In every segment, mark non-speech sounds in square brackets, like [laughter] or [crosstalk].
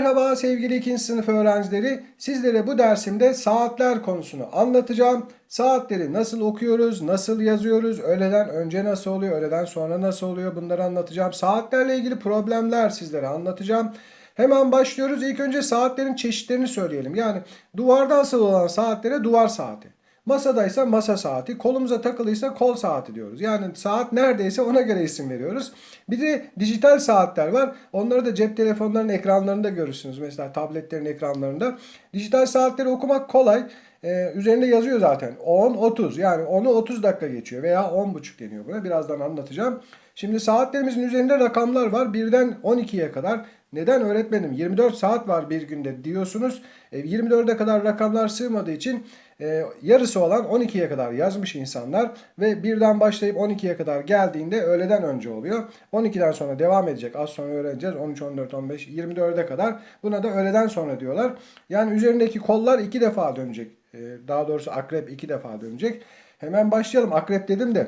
Merhaba sevgili ikinci sınıf öğrencileri. Sizlere bu dersimde saatler konusunu anlatacağım. Saatleri nasıl okuyoruz, nasıl yazıyoruz, öğleden önce nasıl oluyor, öğleden sonra nasıl oluyor bunları anlatacağım. Saatlerle ilgili problemler sizlere anlatacağım. Hemen başlıyoruz. İlk önce saatlerin çeşitlerini söyleyelim. Yani duvarda asılı olan saatlere duvar saati. Masadaysa masa saati, kolumuza takılıysa kol saati diyoruz. Yani saat neredeyse ona göre isim veriyoruz. Bir de dijital saatler var. Onları da cep telefonlarının ekranlarında görürsünüz. Mesela tabletlerin ekranlarında. Dijital saatleri okumak kolay. Ee, üzerinde yazıyor zaten. 10-30 yani 10'u 30 dakika geçiyor veya 10.30 deniyor buna. Birazdan anlatacağım. Şimdi saatlerimizin üzerinde rakamlar var. Birden 12'ye kadar. Neden öğretmenim 24 saat var bir günde diyorsunuz. E, 24'e kadar rakamlar sığmadığı için e, yarısı olan 12'ye kadar yazmış insanlar ve birden başlayıp 12'ye kadar geldiğinde öğleden önce oluyor. 12'den sonra devam edecek. Az sonra öğreneceğiz. 13, 14, 15, 24'e kadar. Buna da öğleden sonra diyorlar. Yani üzerindeki kollar iki defa dönecek. E, daha doğrusu akrep iki defa dönecek. Hemen başlayalım. Akrep dedim de.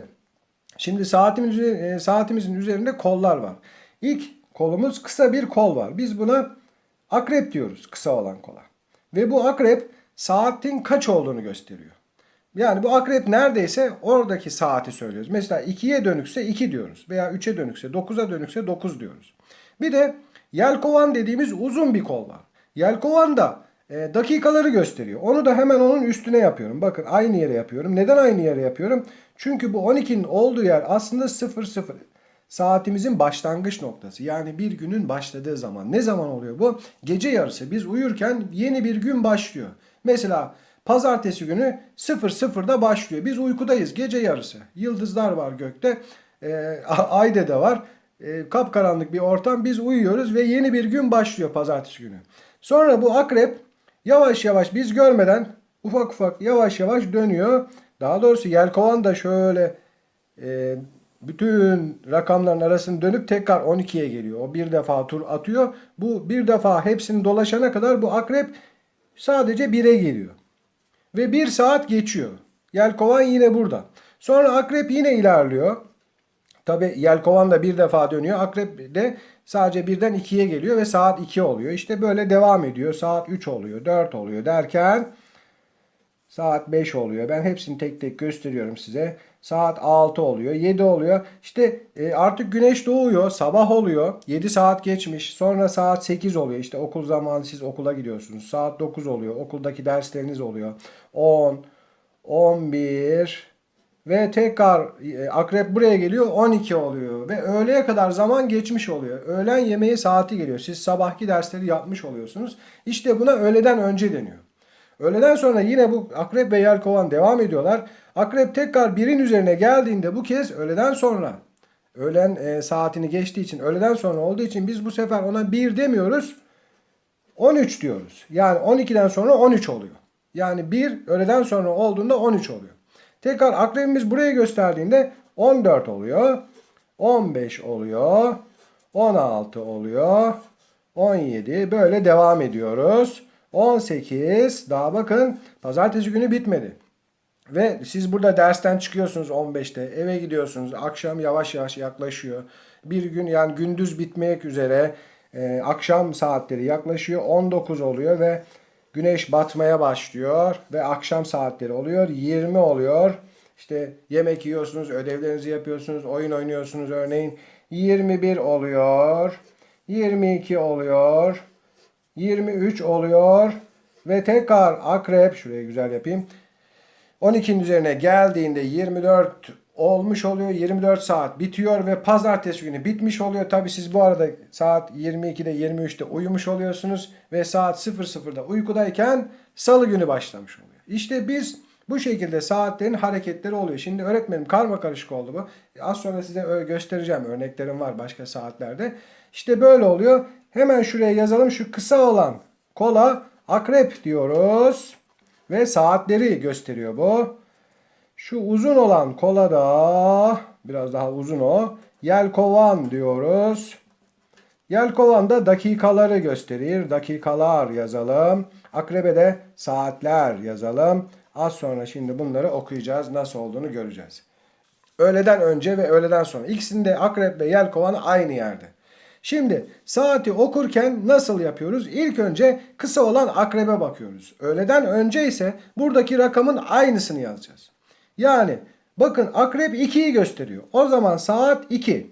Şimdi saatimin üzeri- e, saatimizin üzerinde kollar var. İlk kolumuz kısa bir kol var. Biz buna akrep diyoruz kısa olan kola. Ve bu akrep saatin kaç olduğunu gösteriyor. Yani bu akrep neredeyse oradaki saati söylüyoruz. Mesela 2'ye dönükse 2 diyoruz. Veya 3'e dönükse 9'a dönükse 9 diyoruz. Bir de yelkovan dediğimiz uzun bir kol var. Yelkovan da e, dakikaları gösteriyor. Onu da hemen onun üstüne yapıyorum. Bakın aynı yere yapıyorum. Neden aynı yere yapıyorum? Çünkü bu 12'nin olduğu yer aslında 00. Saatimizin başlangıç noktası. Yani bir günün başladığı zaman. Ne zaman oluyor bu? Gece yarısı. Biz uyurken yeni bir gün başlıyor. Mesela pazartesi günü 00'da başlıyor. Biz uykudayız. Gece yarısı. Yıldızlar var gökte. E, ay da da var. E, kapkaranlık bir ortam. Biz uyuyoruz ve yeni bir gün başlıyor pazartesi günü. Sonra bu akrep yavaş yavaş biz görmeden ufak ufak yavaş yavaş dönüyor. Daha doğrusu yelkovan da şöyle e, bütün rakamların arasını dönüp tekrar 12'ye geliyor. O bir defa tur atıyor. Bu bir defa hepsini dolaşana kadar bu akrep sadece 1'e geliyor. Ve bir saat geçiyor. Yelkovan yine burada. Sonra akrep yine ilerliyor. Tabi yelkovan da bir defa dönüyor. Akrep de sadece birden 2'ye geliyor ve saat 2 oluyor. İşte böyle devam ediyor. Saat 3 oluyor, 4 oluyor derken saat 5 oluyor. Ben hepsini tek tek gösteriyorum size. Saat 6 oluyor, 7 oluyor. İşte e, artık güneş doğuyor, sabah oluyor. 7 saat geçmiş. Sonra saat 8 oluyor. İşte okul zamanı siz okula gidiyorsunuz. Saat 9 oluyor. Okuldaki dersleriniz oluyor. 10, 11 ve tekrar e, akrep buraya geliyor 12 oluyor ve öğleye kadar zaman geçmiş oluyor. Öğlen yemeği saati geliyor. Siz sabahki dersleri yapmış oluyorsunuz. İşte buna öğleden önce deniyor. Öğleden sonra yine bu akrep ve yelkovan devam ediyorlar. Akrep tekrar birin üzerine geldiğinde bu kez öğleden sonra öğlen e, saatini geçtiği için öğleden sonra olduğu için biz bu sefer ona 1 demiyoruz. 13 diyoruz. Yani 12'den sonra 13 oluyor. Yani 1 öğleden sonra olduğunda 13 oluyor. Tekrar akrebimiz buraya gösterdiğinde 14 oluyor. 15 oluyor. 16 oluyor. 17 böyle devam ediyoruz. 18 daha bakın pazartesi günü bitmedi. Ve siz burada dersten çıkıyorsunuz 15'te eve gidiyorsunuz akşam yavaş yavaş yaklaşıyor. Bir gün yani gündüz bitmek üzere e, akşam saatleri yaklaşıyor. 19 oluyor ve güneş batmaya başlıyor ve akşam saatleri oluyor. 20 oluyor. İşte yemek yiyorsunuz ödevlerinizi yapıyorsunuz oyun oynuyorsunuz örneğin. 21 oluyor. 22 oluyor 23 oluyor ve tekrar akrep şuraya güzel yapayım 12'nin üzerine geldiğinde 24 olmuş oluyor. 24 saat bitiyor ve pazartesi günü bitmiş oluyor. Tabi siz bu arada saat 22'de 23'te uyumuş oluyorsunuz ve saat 00'da uykudayken salı günü başlamış oluyor. İşte biz bu şekilde saatlerin hareketleri oluyor. Şimdi öğretmenim karma karışık oldu bu. Az sonra size göstereceğim. Örneklerim var başka saatlerde. İşte böyle oluyor. Hemen şuraya yazalım. Şu kısa olan kola akrep diyoruz. Ve saatleri gösteriyor bu. Şu uzun olan kola da biraz daha uzun o. Yelkovan diyoruz. Yelkovan da dakikaları gösterir. Dakikalar yazalım. Akrebe de saatler yazalım. Az sonra şimdi bunları okuyacağız. Nasıl olduğunu göreceğiz. Öğleden önce ve öğleden sonra. İkisinde akrep ve yelkovan aynı yerde. Şimdi saati okurken nasıl yapıyoruz? İlk önce kısa olan akrebe bakıyoruz. Öğleden önce ise buradaki rakamın aynısını yazacağız. Yani bakın akrep 2'yi gösteriyor. O zaman saat 2.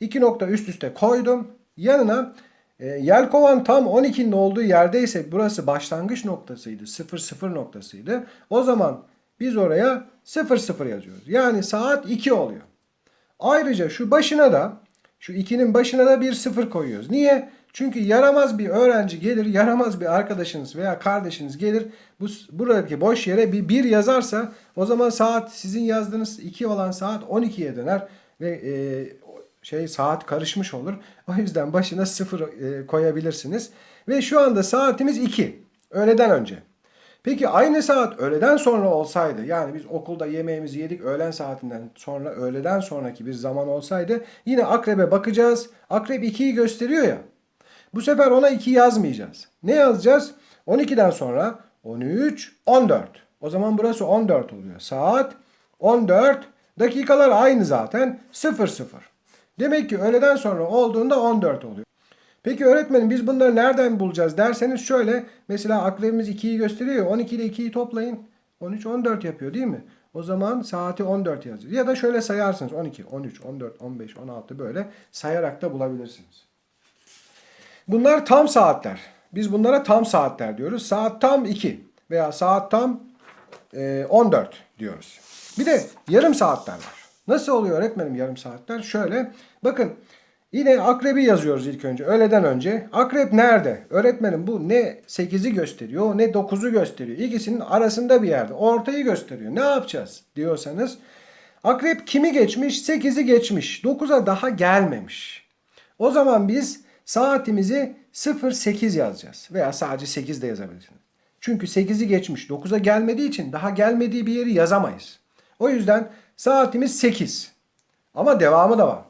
2 nokta üst üste koydum. Yanına e, yelkovan tam 12'nin olduğu yerdeyse burası başlangıç noktasıydı. 0 0 noktasıydı. O zaman biz oraya 0 0 yazıyoruz. Yani saat 2 oluyor. Ayrıca şu başına da şu 2'nin başına da bir 0 koyuyoruz. Niye? Çünkü yaramaz bir öğrenci gelir, yaramaz bir arkadaşınız veya kardeşiniz gelir. Bu buradaki boş yere bir 1 yazarsa o zaman saat sizin yazdığınız 2 olan saat 12'ye döner ve e, şey saat karışmış olur. O yüzden başına 0 e, koyabilirsiniz. Ve şu anda saatimiz 2. Öğleden önce. Peki aynı saat öğleden sonra olsaydı yani biz okulda yemeğimizi yedik öğlen saatinden sonra öğleden sonraki bir zaman olsaydı yine akrebe bakacağız. Akrep 2'yi gösteriyor ya. Bu sefer ona 2 yazmayacağız. Ne yazacağız? 12'den sonra 13, 14. O zaman burası 14 oluyor. Saat 14. Dakikalar aynı zaten. 00. Demek ki öğleden sonra olduğunda 14 oluyor. Peki öğretmenim biz bunları nereden bulacağız derseniz şöyle. Mesela akrebimiz 2'yi gösteriyor. 12 ile 2'yi toplayın. 13, 14 yapıyor değil mi? O zaman saati 14 yazıyor. Ya da şöyle sayarsınız. 12, 13, 14, 15, 16 böyle sayarak da bulabilirsiniz. Bunlar tam saatler. Biz bunlara tam saatler diyoruz. Saat tam 2 veya saat tam e, 14 diyoruz. Bir de yarım saatler var. Nasıl oluyor öğretmenim yarım saatler? Şöyle bakın yine akrebi yazıyoruz ilk önce öğleden önce. Akrep nerede? Öğretmenim bu ne 8'i gösteriyor ne 9'u gösteriyor. İkisinin arasında bir yerde. Ortayı gösteriyor. Ne yapacağız diyorsanız akrep kimi geçmiş? 8'i geçmiş. 9'a daha gelmemiş. O zaman biz saatimizi 08 yazacağız. Veya sadece 8 de yazabilirsiniz. Çünkü 8'i geçmiş. 9'a gelmediği için daha gelmediği bir yeri yazamayız. O yüzden saatimiz 8. Ama devamı da var.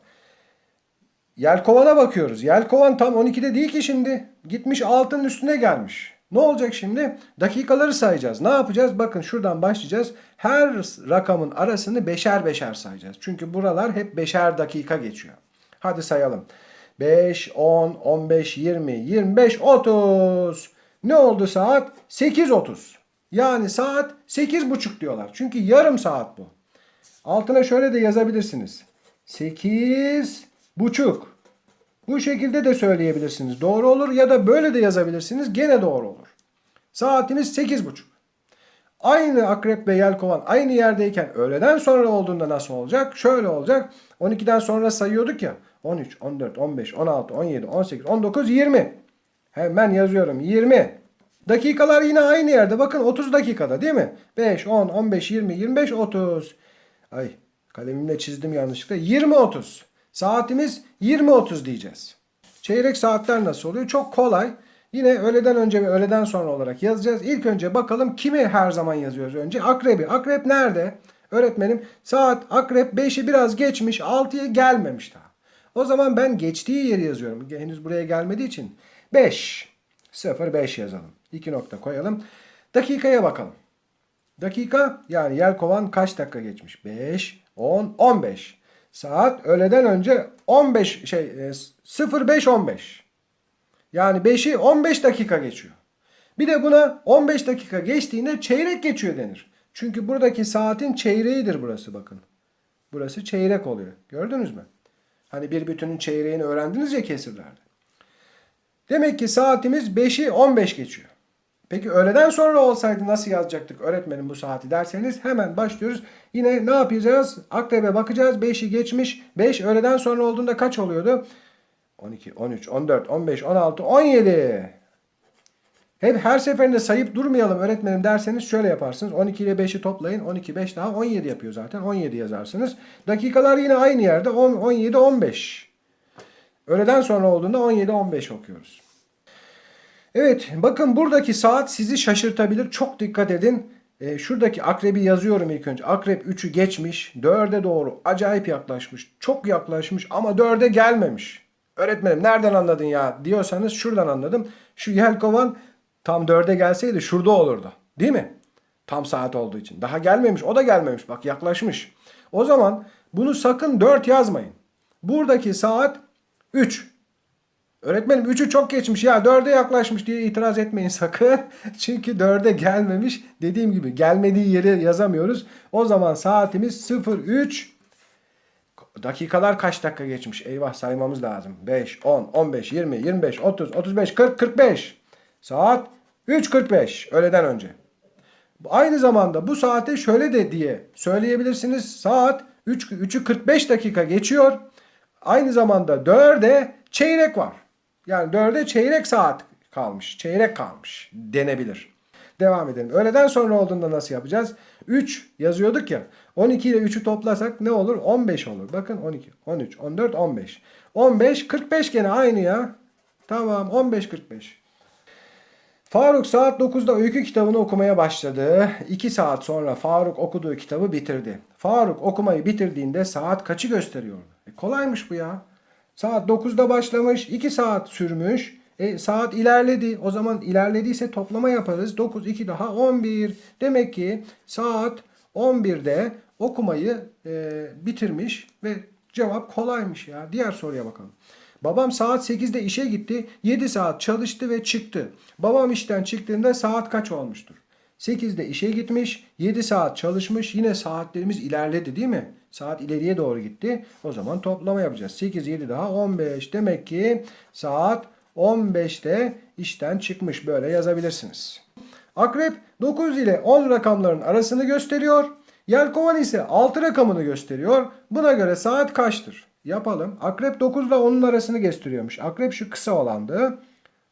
Yelkovan'a bakıyoruz. Yelkovan tam 12'de değil ki şimdi. Gitmiş altının üstüne gelmiş. Ne olacak şimdi? Dakikaları sayacağız. Ne yapacağız? Bakın şuradan başlayacağız. Her rakamın arasını beşer beşer sayacağız. Çünkü buralar hep beşer dakika geçiyor. Hadi sayalım. 5, 10, 15, 20, 25, 30. Ne oldu saat? 8.30. Yani saat 8.30 diyorlar. Çünkü yarım saat bu. Altına şöyle de yazabilirsiniz. 8 buçuk. Bu şekilde de söyleyebilirsiniz. Doğru olur ya da böyle de yazabilirsiniz. Gene doğru olur. Saatiniz 8 buçuk. Aynı akrep ve yelkovan aynı yerdeyken öğleden sonra olduğunda nasıl olacak? Şöyle olacak. 12'den sonra sayıyorduk ya. 13, 14, 15, 16, 17, 18, 19, 20. Hemen yazıyorum. 20. Dakikalar yine aynı yerde. Bakın 30 dakikada değil mi? 5, 10, 15, 20, 25, 30. Ay kalemimle çizdim yanlışlıkla. 20, 30. Saatimiz 20.30 diyeceğiz. Çeyrek saatler nasıl oluyor? Çok kolay. Yine öğleden önce ve öğleden sonra olarak yazacağız. İlk önce bakalım kimi her zaman yazıyoruz önce? Akrebi. Akrep nerede? Öğretmenim saat akrep 5'i biraz geçmiş 6'ya gelmemiş daha. O zaman ben geçtiği yeri yazıyorum. Henüz buraya gelmediği için. 5. 0 5 yazalım. 2 nokta koyalım. Dakikaya bakalım. Dakika yani yelkovan kaç dakika geçmiş? 5, 10, 15. Saat öğleden önce 15 şey 05 15. Yani 5'i 15 dakika geçiyor. Bir de buna 15 dakika geçtiğinde çeyrek geçiyor denir. Çünkü buradaki saatin çeyreğidir burası bakın. Burası çeyrek oluyor. Gördünüz mü? Hani bir bütünün çeyreğini öğrendiniz ya kesirlerde. Demek ki saatimiz 5'i 15 geçiyor. Peki öğleden sonra olsaydı nasıl yazacaktık öğretmenim bu saati derseniz hemen başlıyoruz. Yine ne yapacağız? Akrebe bakacağız. 5'i geçmiş. 5 öğleden sonra olduğunda kaç oluyordu? 12, 13, 14, 15, 16, 17. Hep her seferinde sayıp durmayalım öğretmenim derseniz şöyle yaparsınız. 12 ile 5'i toplayın. 12, 5 daha 17 yapıyor zaten. 17 yazarsınız. Dakikalar yine aynı yerde. 10, 17, 15. Öğleden sonra olduğunda 17, 15 okuyoruz. Evet bakın buradaki saat sizi şaşırtabilir. Çok dikkat edin. E, şuradaki akrebi yazıyorum ilk önce. Akrep 3'ü geçmiş. 4'e doğru acayip yaklaşmış. Çok yaklaşmış ama 4'e gelmemiş. Öğretmenim nereden anladın ya diyorsanız şuradan anladım. Şu yelkovan tam 4'e gelseydi şurada olurdu. Değil mi? Tam saat olduğu için. Daha gelmemiş. O da gelmemiş. Bak yaklaşmış. O zaman bunu sakın 4 yazmayın. Buradaki saat 3. Öğretmenim 3'ü çok geçmiş ya 4'e yaklaşmış diye itiraz etmeyin sakın. [laughs] Çünkü 4'e gelmemiş. Dediğim gibi gelmediği yeri yazamıyoruz. O zaman saatimiz 03 Dakikalar kaç dakika geçmiş? Eyvah saymamız lazım. 5, 10, 15, 20, 25, 30, 35, 40, 45. Saat 3.45 öğleden önce. Aynı zamanda bu saate şöyle de diye söyleyebilirsiniz. Saat 3, 3'ü 45 dakika geçiyor. Aynı zamanda 4'e çeyrek var. Yani 4'e çeyrek saat kalmış. Çeyrek kalmış denebilir. Devam edelim. Öğleden sonra olduğunda nasıl yapacağız? 3 yazıyorduk ya. 12 ile 3'ü toplasak ne olur? 15 olur. Bakın 12, 13, 14, 15. 15, 45 gene aynı ya. Tamam 15, 45. Faruk saat 9'da öykü kitabını okumaya başladı. 2 saat sonra Faruk okuduğu kitabı bitirdi. Faruk okumayı bitirdiğinde saat kaçı gösteriyordu? E kolaymış bu ya. Saat 9'da başlamış, 2 saat sürmüş. E, saat ilerledi. O zaman ilerlediyse toplama yaparız. 9, 2 daha 11. Demek ki saat 11'de okumayı e, bitirmiş ve cevap kolaymış ya. Diğer soruya bakalım. Babam saat 8'de işe gitti. 7 saat çalıştı ve çıktı. Babam işten çıktığında saat kaç olmuştur? 8'de işe gitmiş, 7 saat çalışmış. Yine saatlerimiz ilerledi değil mi? Saat ileriye doğru gitti. O zaman toplama yapacağız. 8, 7 daha 15. Demek ki saat 15'te işten çıkmış. Böyle yazabilirsiniz. Akrep 9 ile 10 rakamların arasını gösteriyor. Yelkovan ise 6 rakamını gösteriyor. Buna göre saat kaçtır? Yapalım. Akrep 9 ile 10'un arasını gösteriyormuş. Akrep şu kısa olandı.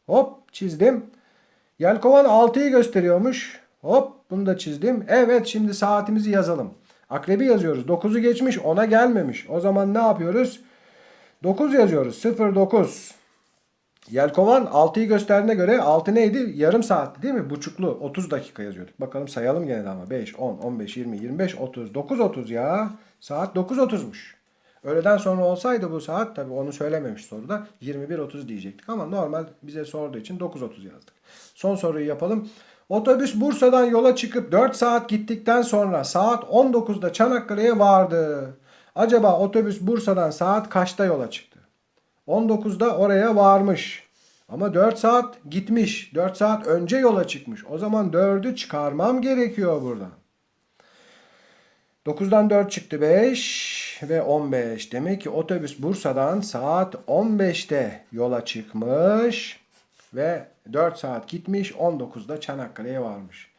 Hop çizdim. Yelkovan 6'yı gösteriyormuş. Hop bunu da çizdim. Evet şimdi saatimizi yazalım. Akrebi yazıyoruz. 9'u geçmiş 10'a gelmemiş. O zaman ne yapıyoruz? 9 yazıyoruz. 09. Yelkovan 6'yı gösterdiğine göre 6 neydi? Yarım saatti değil mi? Buçuklu 30 dakika yazıyorduk. Bakalım sayalım gene de ama. 5, 10, 15, 20, 25, 30. 9.30 ya. Saat 9.30'muş. Öğleden sonra olsaydı bu saat tabi onu söylememiş soruda 21.30 diyecektik ama normal bize sorduğu için 9.30 yazdık. Son soruyu yapalım. Otobüs Bursa'dan yola çıkıp 4 saat gittikten sonra saat 19'da Çanakkale'ye vardı. Acaba otobüs Bursa'dan saat kaçta yola çıktı? 19'da oraya varmış. Ama 4 saat gitmiş. 4 saat önce yola çıkmış. O zaman 4'ü çıkarmam gerekiyor buradan. 9'dan 4 çıktı 5 ve 15. Demek ki otobüs Bursa'dan saat 15'te yola çıkmış ve 4 saat gitmiş 19'da Çanakkale'ye varmış.